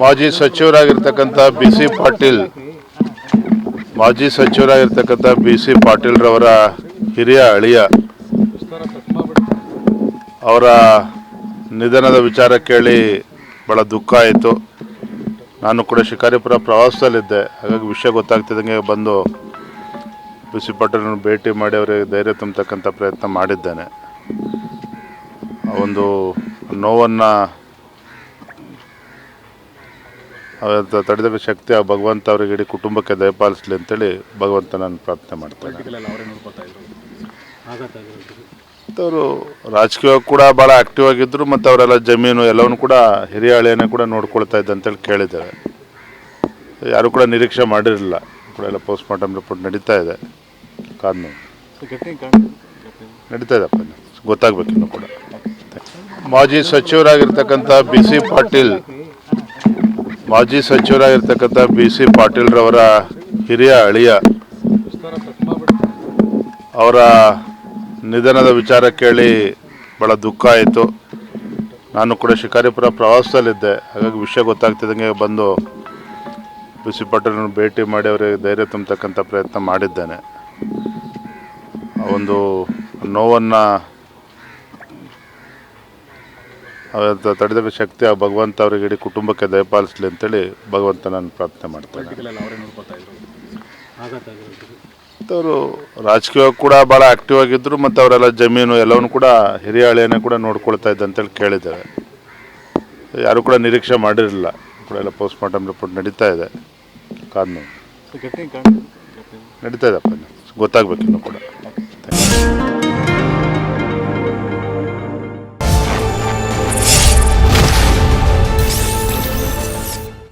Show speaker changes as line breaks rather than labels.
ಮಾಜಿ ಸಚಿವರಾಗಿರ್ತಕ್ಕಂಥ B C Patil, ಮಾಜಿ ಸಚಿವರಾಗಿರ್ತಕ್ಕಂಥ B C ಪಾಟೀಲ್ರವರ ಹಿರಿಯ ಅಳಿಯ ಅವರ ನಿಧನದ ವಿಚಾರ ಕೇಳಿ ಭಾಳ ದುಃಖ ಆಯಿತು. ನಾನು ಕೂಡ ಶಿಕಾರಿಪುರ ಪ್ರವಾಸದಲ್ಲಿದ್ದೆ. ಹಾಗಾಗಿ ವಿಷಯ ಗೊತ್ತಾಗ್ತಿದ್ದಂಗೆ ಬಂದು ಬಿ ಸಿ ಪಾಟೀಲ್ರನ್ನು ಭೇಟಿ ಮಾಡಿ ಅವರಿಗೆ ಧೈರ್ಯ ತುಂಬತಕ್ಕಂಥ ಪ್ರಯತ್ನ ಮಾಡಿದ್ದೇನೆ. ಒಂದು ನೋವನ್ನು ಅವತ್ತು ತಡೆದ ಶಕ್ತಿ ಆ ಭಗವಂತ ಅವರಿಗೆ ಇಡೀ ಕುಟುಂಬಕ್ಕೆ ದಯಪಾಲಿಸಲಿ ಅಂತೇಳಿ ಭಗವಂತ ನಾನು ಪ್ರಾರ್ಥನೆ ಮಾಡ್ತೇನೆ.
ಅವರೇ ನೋಡ್ಕೊತಾ ಇದ್ರು? ಆಘಾತ ಆಗಿರೋದು.
ಅವರು ರಾಜಕೀಯ ಕೂಡ ಭಾಳ ಆಕ್ಟಿವ್ ಆಗಿದ್ದರು ಮತ್ತು ಅವರೆಲ್ಲ ಜಮೀನು ಎಲ್ಲವನ್ನು ಕೂಡ ಹಿರಿಯ ಹಳೆಯನ್ನೇ ಕೂಡ ನೋಡ್ಕೊಳ್ತಾ ಇದ್ದ ಅಂತೇಳಿ ಕೇಳಿದ್ದೇವೆ ಯಾರು ಕೂಡ ನಿರೀಕ್ಷೆ ಮಾಡಿರಲಿಲ್ಲ. ಕೂಡ ಎಲ್ಲ ಪೋಸ್ಟ್ ಮಾರ್ಟಮ್ ರಿಪೋರ್ಟ್ ನಡೀತಾ ಇದೆ. ಕಾನೂನು. ನಡೀತಾ ಇದೆ ಇನ್ನು. ಗೊತ್ತಾಗ್ಬೇಕು ಇನ್ನು ಕೂಡ. ಮಾಜಿ ಸಚಿವರಾಗಿರ್ತಕ್ಕಂಥ ಬಿ ಸಿ ಪಾಟೀಲ್ ಮಾಜಿ ಸಚಿವರಾಗಿರ್ತಕ್ಕಂಥ ಬಿ ಸಿ ಪಾಟೀಲ್ರವರ ಹಿರಿಯ ಅಳಿಯ ಅವರ ನಿಧನದ ವಿಚಾರ ಕೇಳಿ ಭಾಳ ದುಃಖ ಆಯಿತು. ನಾನು ಕೂಡ ಶಿಕಾರಿಪುರ ಪ್ರವಾಸದಲ್ಲಿದ್ದೆ. ಹಾಗಾಗಿ ವಿಷಯ ಗೊತ್ತಾಗ್ತಿದ್ದಂಗೆ ಬಂದು ಬಿ ಸಿ ಪಾಟೀಲ್ರನ್ನು ಭೇಟಿ ಮಾಡಿ ಅವರಿಗೆ ಧೈರ್ಯ ತುಂಬತಕ್ಕಂಥ ಪ್ರಯತ್ನ ಮಾಡಿದ್ದೇನೆ. ಒಂದು ನೋವನ್ನು ತಡೆದ ಶಕ್ತಿ ಆ ಭಗವಂತ ಅವರಿಗೆ ಇಡೀ ಕುಟುಂಬಕ್ಕೆ ದಯಪಾಲಿಸಲಿ ಅಂತೇಳಿ ಭಗವಂತ ನಾನು ಪ್ರಾರ್ಥನೆ ಮಾಡ್ತೇನೆ.
ಅವರೇ ನೋಡ್ಕೊತಾ ಇದ್ರು? ಆಘಾತ ಆಗಿರೋದು.
ಅವರು ರಾಜಕೀಯ ಕೂಡ ಭಾಳ ಆಕ್ಟಿವ್ ಆಗಿದ್ದರು ಮತ್ತು ಅವರೆಲ್ಲ ಜಮೀನು ಎಲ್ಲವನ್ನು ಕೂಡ ಹಿರಿಯ ಹಳೆಯನ್ನೇ ಕೂಡ ನೋಡ್ಕೊಳ್ತಾ ಇದ್ದ ಅಂತೇಳಿ ಕೇಳಿದ್ದೇವೆ ಯಾರು ಕೂಡ ನಿರೀಕ್ಷೆ ಮಾಡಿರಲಿಲ್ಲ. ಕೂಡ ಎಲ್ಲ ಪೋಸ್ಟ್ ಮಾರ್ಟಮ್ ರಿಪೋರ್ಟ್ ನಡೀತಾ ಇದೆ. ಕಾನೂನು. ನಡೀತಾ ಇದೆಪ್ಪ ಇನ್ನು. ಗೊತ್ತಾಗ್ಬೇಕು ಇನ್ನು ಕೂಡ.